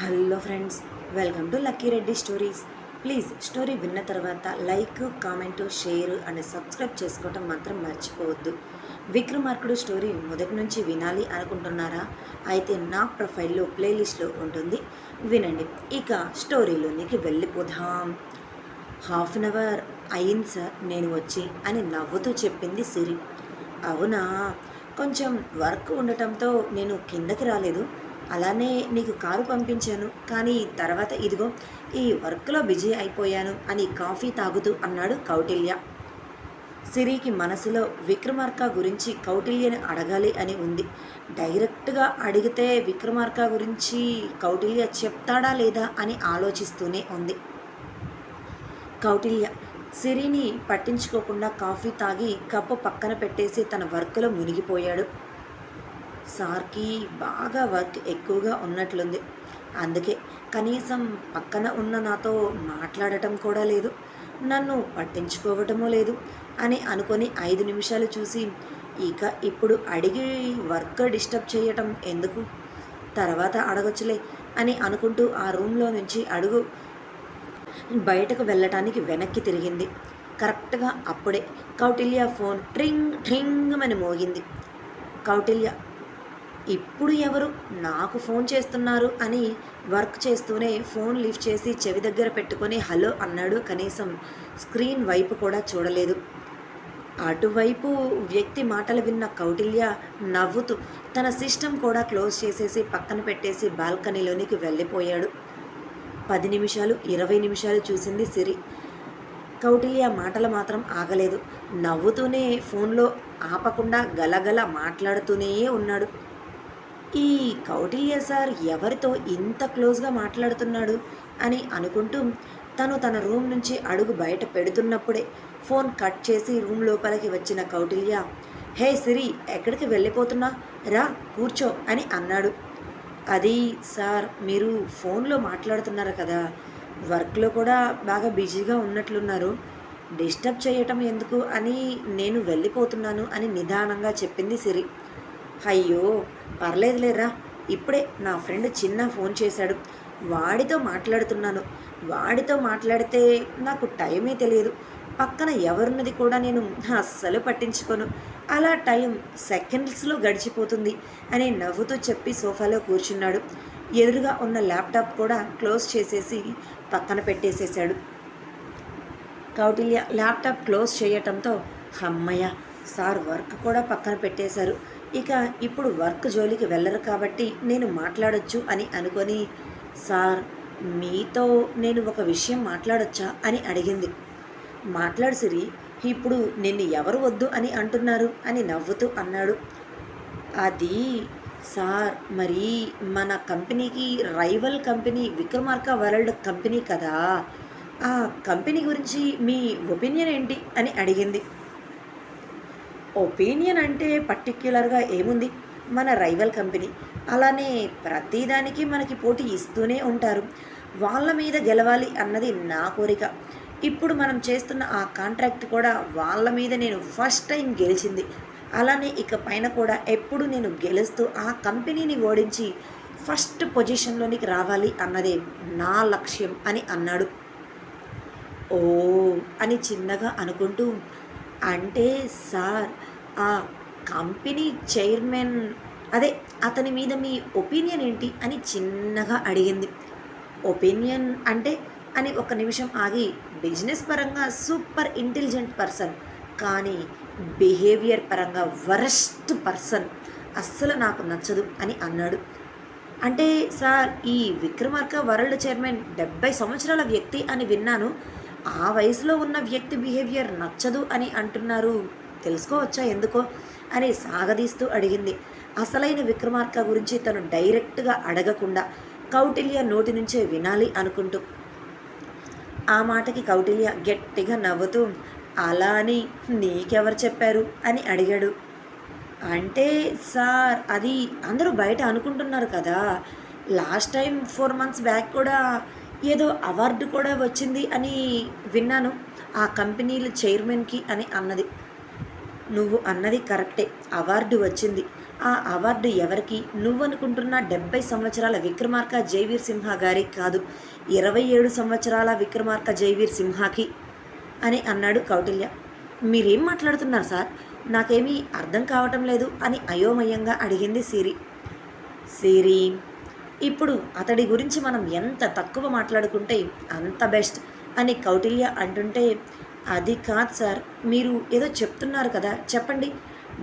Hello friends welcome to Lucky Reddy stories. Please story విన్న తర్వాత like comment share and subscribe చేసుకోవటం మాత్రం మర్చిపోవద్దు. విక్రమార్కుడు స్టోరీ మొదటి నుంచి వినాలి అనుకుంటున్నారా? అయితే నా ప్రొఫైల్లో ప్లేలిస్ట్లో ఉంటుంది. వినండి. ఇక స్టోరీలోనికి వెళ్ళిపోదాం. హాఫ్ అన్ అవర్ అయింది సార్ నేను వచ్చి అని నవ్వుతూ చెప్పింది సిరి. అవునా? కొంచెం వర్క్ ఉండటంతో నేను కిందకి రాలేదు. అలానే నీకు కారు పంపించాను కానీ తర్వాత ఇదిగో ఈ వర్క్లో బిజీ అయిపోయాను అని కాఫీ తాగుతూ అన్నాడు కౌటిల్య. సిరికి మనసులో విక్రమార్క గురించి కౌటిల్యని అడగాలి అని ఉంది. డైరెక్ట్గా అడిగితే విక్రమార్క గురించి కౌటిల్య చెప్తాడా లేదా అని ఆలోచిస్తూనే ఉంది. కౌటిల్య సిరిని పట్టించుకోకుండా కాఫీ తాగి కప్పు పక్కన పెట్టేసి తన వర్క్లో మునిగిపోయాడు. సార్కి బాగా వర్క్ ఎక్కువగా ఉన్నట్లుంది. అందుకే కనీసం పక్కన ఉన్న నాతో మాట్లాడటం కూడా లేదు. నన్ను పట్టించుకోవటమూ లేదు అని అనుకొని ఐదు నిమిషాలు చూసి ఇక ఇప్పుడు అడిగి వర్క్ డిస్టర్బ్ చేయటం ఎందుకు? తర్వాత అడగొచ్చులే అని అనుకుంటూ ఆ రూమ్లో నుంచి అడుగు బయటకు వెళ్ళటానికి వెనక్కి తిరిగింది. కరెక్ట్గా అప్పుడే కౌటిల్య ఫోన్ ట్రింగ్ ట్రింగ్ అని మోగింది. కౌటిల్య ఇప్పుడు ఎవరు? నాకు ఫోన్ చేస్తున్నారు అని వర్క్ చేస్తూనే ఫోన్ లిఫ్ట్ చేసి చెవి దగ్గర పెట్టుకొని హలో అన్నాడు. కనీసం స్క్రీన్ వైపు కూడా చూడలేదు. అటువైపు వ్యక్తి మాటలు విన్న కౌటిల్య నవ్వుతూ తన సిస్టమ్ కూడా క్లోజ్ చేసేసి పక్కన పెట్టేసి బాల్కనీలోనికి వెళ్ళిపోయాడు. పది నిమిషాలు ఇరవై నిమిషాలు చూసింది సిరి. కౌటిల్య మాటలు మాత్రం ఆగలేదు. నవ్వుతూనే ఫోన్లో ఆపకుండా గలగల మాట్లాడుతూనే ఉన్నాడు. ఈ కౌటిల్య సార్ ఎవరితో ఇంత క్లోజ్గా మాట్లాడుతున్నాడు అని అనుకుంటూ తను తన రూమ్ నుంచి అడుగు బయట పెడుతున్నప్పుడే ఫోన్ కట్ చేసి రూమ్ లోపలికి వచ్చిన కౌటిల్య హే సిరి ఎక్కడికి వెళ్ళిపోతున్నా? రా కూర్చో అని అన్నాడు. అది సార్ మీరు ఫోన్లో మాట్లాడుతున్నారు కదా వర్క్లో కూడా బాగా బిజీగా ఉన్నట్లున్నారు. డిస్టర్బ్ చేయటం ఎందుకు అని నేను వెళ్ళిపోతున్నాను అని నిదానంగా చెప్పింది సిరి. అయ్యో పర్లేదులేరా. ఇప్పుడే నా ఫ్రెండ్ చిన్న ఫోన్ చేశాడు. వాడితో మాట్లాడుతున్నాను. వాడితో మాట్లాడితే నాకు టైమే తెలియదు. పక్కన ఎవరున్నది కూడా నేను అస్సలు పట్టించుకోను. అలా టైం సెకండ్స్లో గడిచిపోతుంది అని నవ్వుతూ చెప్పి సోఫాలో కూర్చున్నాడు. ఎదురుగా ఉన్న ల్యాప్టాప్ కూడా క్లోజ్ చేసేసి పక్కన పెట్టేసేసాడు కౌటిల్య ల్యాప్టాప్ క్లోజ్ చేయటంతో అమ్మయ్య సార్ వర్క్ కూడా పక్కన పెట్టేశారు. ఇక ఇప్పుడు వర్క్ జోలికి వెళ్ళరు కాబట్టి నేను మాట్లాడొచ్చు అని అనుకొని సార్ మీతో నేను ఒక విషయం మాట్లాడొచ్చా? అని అడిగింది. మాట్లాడు సిరి ఇప్పుడు నిన్ను ఎవరు వద్దు అని అంటున్నారు? అని నవ్వుతూ అన్నాడు. అది సార్ మరి మన కంపెనీకి rival company Vikramarka world company కదా. ఆ కంపెనీ గురించి మీ ఒపీనియన్ ఏంటి? అని అడిగింది. ఒపీనియన్ అంటే పర్టిక్యులర్గా ఏముంది? మన రైవల్ కంపెనీ. అలానే ప్రతిదానికి మనకి పోటీ ఇస్తూనే ఉంటారు. వాళ్ళ మీద గెలవాలి అన్నది నా కోరిక. ఇప్పుడు మనం చేస్తున్న ఆ కాంట్రాక్ట్ కూడా వాళ్ళ మీద నేను ఫస్ట్ టైం గెలిచింది. అలానే ఇక పైన కూడా ఎప్పుడు నేను గెలుస్తూ ఆ కంపెనీని ఓడించి ఫస్ట్ పొజిషన్లోనికి రావాలి అన్నదే నా లక్ష్యం అని అన్నాడు. ఓ అని చిన్నగా అనుకుంటూ అంటే సార్ ఆ కంపెనీ చైర్మన్ అదే అతని మీద మీ ఒపీనియన్ ఏంటి అని చిన్నగా అడిగింది. ఒపీనియన్ అంటే అని ఒక నిమిషం ఆగి బిజినెస్ పరంగా సూపర్ ఇంటెలిజెంట్ పర్సన్ కానీ బిహేవియర్ పరంగా వరస్ట్ పర్సన్ అస్సలు నాకు నచ్చదు అని అన్నాడు. అంటే సార్ ఈ విక్రమార్క వరల్డ్ చైర్మన్ డెబ్బై సంవత్సరాల వ్యక్తి అని విన్నాను. ఆ వయసులో ఉన్న వ్యక్తి బిహేవియర్ నచ్చదు అని అంటున్నారు. తెలుసుకోవచ్చా ఎందుకో? అని సాగదీస్తూ అడిగింది. అసలైన విక్రమార్క గురించి తను డైరెక్ట్గా అడగకుండా కౌటిల్య నోటి నుంచే వినాలి అనుకుంటూ. ఆ మాటకి కౌటిల్య గట్టిగా నవ్వుతూ అలా అని నీకెవరు చెప్పారు? అని అడిగాడు. అంటే సార్ అది అందరూ బయట అనుకుంటున్నారు కదా. Last time four months back కూడా ఏదో అవార్డు కూడా వచ్చింది అని విన్నాను. ఆ కంపెనీల చైర్మన్కి అని అన్నది. నువ్వు అన్నది కరెక్టే. అవార్డు వచ్చింది. ఆ అవార్డు ఎవరికి? నువ్వనుకుంటున్న డెబ్బై సంవత్సరాల విక్రమార్క జైవీర్ సింహ గారికి కాదు. ఇరవై ఏడు సంవత్సరాల విక్రమార్క జైవీర్ సింహాకి అని అన్నాడు కౌటిల్య. మీరేం మాట్లాడుతున్నారు సార్? నాకేమీ అర్థం కావటం లేదు అని అయోమయంగా అడిగింది సిరి. సిరి ఇప్పుడు అతడి గురించి మనం ఎంత తక్కువ మాట్లాడుకుంటే అంత బెస్ట్ అని కౌటిల్య అంటుంటే అది కాదు సార్ మీరు ఏదో చెప్తున్నారు కదా చెప్పండి.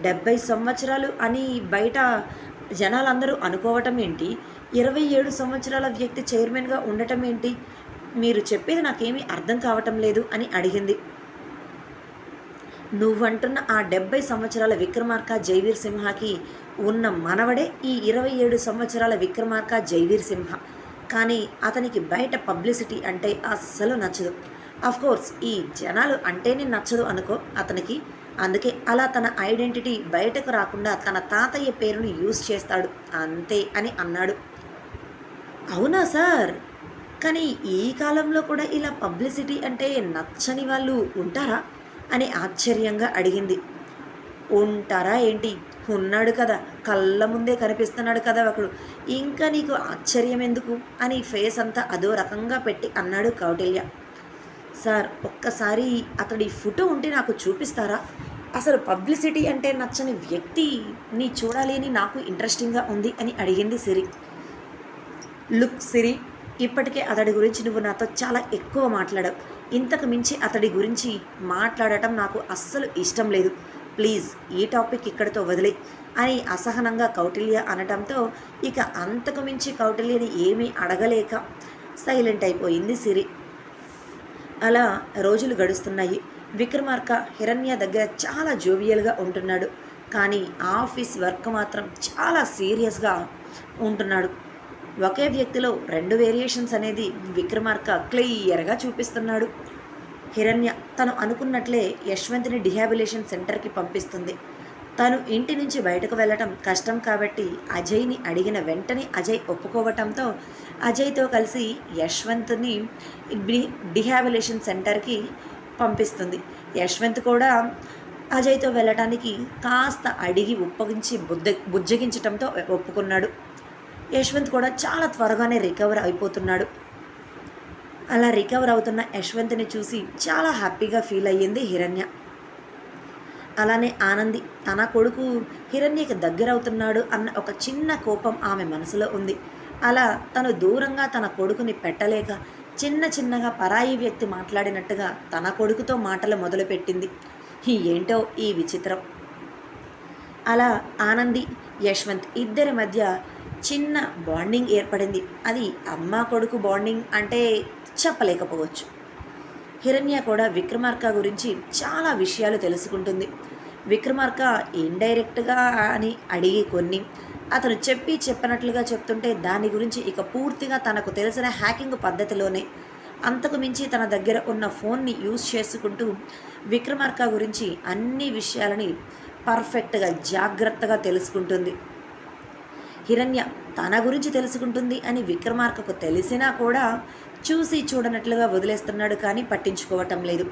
డెబ్బై సంవత్సరాలు అని బయట జనాలందరూ అనుకోవటం ఏంటి? ఇరవై ఏడు సంవత్సరాల వ్యక్తి చైర్మన్గా ఉండటం ఏంటి? మీరు చెప్పేది నాకేమీ అర్థం కావటం లేదు అని అడిగింది. నువ్వంటున్న ఆ డెబ్బై సంవత్సరాల విక్రమార్క జైవీర్ సింహకి ఉన్న మనవడే ఈ ఇరవై ఏడు సంవత్సరాల విక్రమార్క జైవీర్ సింహ. కానీ అతనికి బయట పబ్లిసిటీ అంటే అస్సలు నచ్చదు. కోర్స్ ఈ జనాలు అంటేనే నచ్చదు అనుకో అతనికి. అందుకే అలా తన ఐడెంటిటీ బయటకు రాకుండా తన తాతయ్య పేరును యూజ్ చేస్తాడు. అంతే అని అన్నాడు. అవునా సార్? కానీ ఈ కాలంలో కూడా ఇలా పబ్లిసిటీ అంటే నచ్చని వాళ్ళు ఉంటారా? అని ఆశ్చర్యంగా అడిగింది. ఉంటారా ఏంటి? ఉన్నాడు కదా. కళ్ళ ముందే కనిపిస్తున్నాడు కదా ఒకడు. ఇంకా నీకు ఆశ్చర్యం ఎందుకు? అని ఫేస్ అంతా అదో రకంగా పెట్టి అన్నాడు కౌటిల్య. సార్ ఒక్కసారి అతడి ఫోటో ఉంటే నాకు చూపిస్తారా? అసలు పబ్లిసిటీ అంటే నచ్చని వ్యక్తి నీ చూడాలి అని నాకు ఇంట్రెస్టింగ్గా ఉంది అని అడిగింది సిరి. లుక్ సిరి ఇప్పటికే అతడి గురించి నువ్వు నాతో చాలా ఎక్కువ మాట్లాడావు. ఇంతకు మించి అతడి గురించి మాట్లాడటం నాకు అస్సలు ఇష్టం లేదు. ప్లీజ్ ఈ టాపిక్ ఇక్కడితో వదిలే అని అసహనంగా కౌటిల్య అనటంతో ఇక అంతకు మించి కౌటిల్యని ఏమీ అడగలేక సైలెంట్ అయిపోయింది సిరి. అలా రోజులు గడుస్తున్నాయి. విక్రమార్క హిరణ్య దగ్గర చాలా జోవియల్గా ఉంటున్నాడు. కానీ ఆఫీస్ వర్క్ మాత్రం చాలా సీరియస్గా ఉంటున్నాడు. ఒకే వ్యక్తిలో రెండు వేరియేషన్స్ అనేది విక్రమార్క క్లియర్గా చూపిస్తున్నాడు. హిరణ్య తను అనుకున్నట్లే యశ్వంత్ని డిహాబిలేషన్ సెంటర్కి పంపిస్తుంది. తను ఇంటి నుంచి బయటకు వెళ్ళటం కష్టం కాబట్టి అజయ్ని అడిగిన వెంటనే అజయ్ ఒప్పుకోవటంతో అజయ్తో కలిసి యశ్వంత్ని డిహాబిలేషన్ సెంటర్కి పంపిస్తుంది. యశ్వంత్ కూడా అజయ్తో వెళ్ళటానికి కాస్త అడిగి ఒప్పగించి బుద్ధ బుజ్జగించటంతో ఒప్పుకున్నాడు. యశ్వంత్ కూడా చాలా త్వరగానే రికవర్ అయిపోతున్నాడు. అలా రికవర్ అవుతున్న యశ్వంత్ని చూసి చాలా హ్యాపీగా ఫీల్ అయ్యింది హిరణ్య. అలానే ఆనంది తన కొడుకు హిరణ్యకి దగ్గరవుతున్నాడు అన్న ఒక చిన్న కోపం ఆమె మనసులో ఉంది. అలా తను దూరంగా తన కొడుకుని పెట్టలేక చిన్న చిన్నగా పరాయి వ్యక్తి మాట్లాడినట్టుగా తన కొడుకుతో మాటలు మొదలుపెట్టింది. ఏంటో ఈ విచిత్రం. అలా ఆనంది యశ్వంత్ ఇద్దరి మధ్య చిన్న బాండింగ్ ఏర్పడింది. అది అమ్మ కొడుకు బాండింగ్ అంటే చెప్పలేకపోవచ్చు. హిరణ్య కూడా విక్రమార్క గురించి చాలా విషయాలు తెలుసుకుంటుంది. విక్రమార్క ఇండైరెక్ట్గా అని అడిగి కొన్ని అతను చెప్పి చెప్పినట్లుగా చెప్తుంటే దాని గురించి ఇక పూర్తిగా తనకు తెలిసిన హ్యాకింగ్ పద్ధతిలోనే. అంతకు మించి తన దగ్గర ఉన్న ఫోన్ని యూజ్ చేసుకుంటూ విక్రమార్క గురించి అన్ని విషయాలని పర్ఫెక్ట్గా జాగ్రత్తగా తెలుసుకుంటుంది. హిరణ్య తన గురించి తెలుసుకుంటుంది అని విక్రమార్కకు తెలిసినా కూడా చూసి చూడనట్లుగా వదిలేస్తున్నాడు కానీ పట్టించుకోవటం లేదు.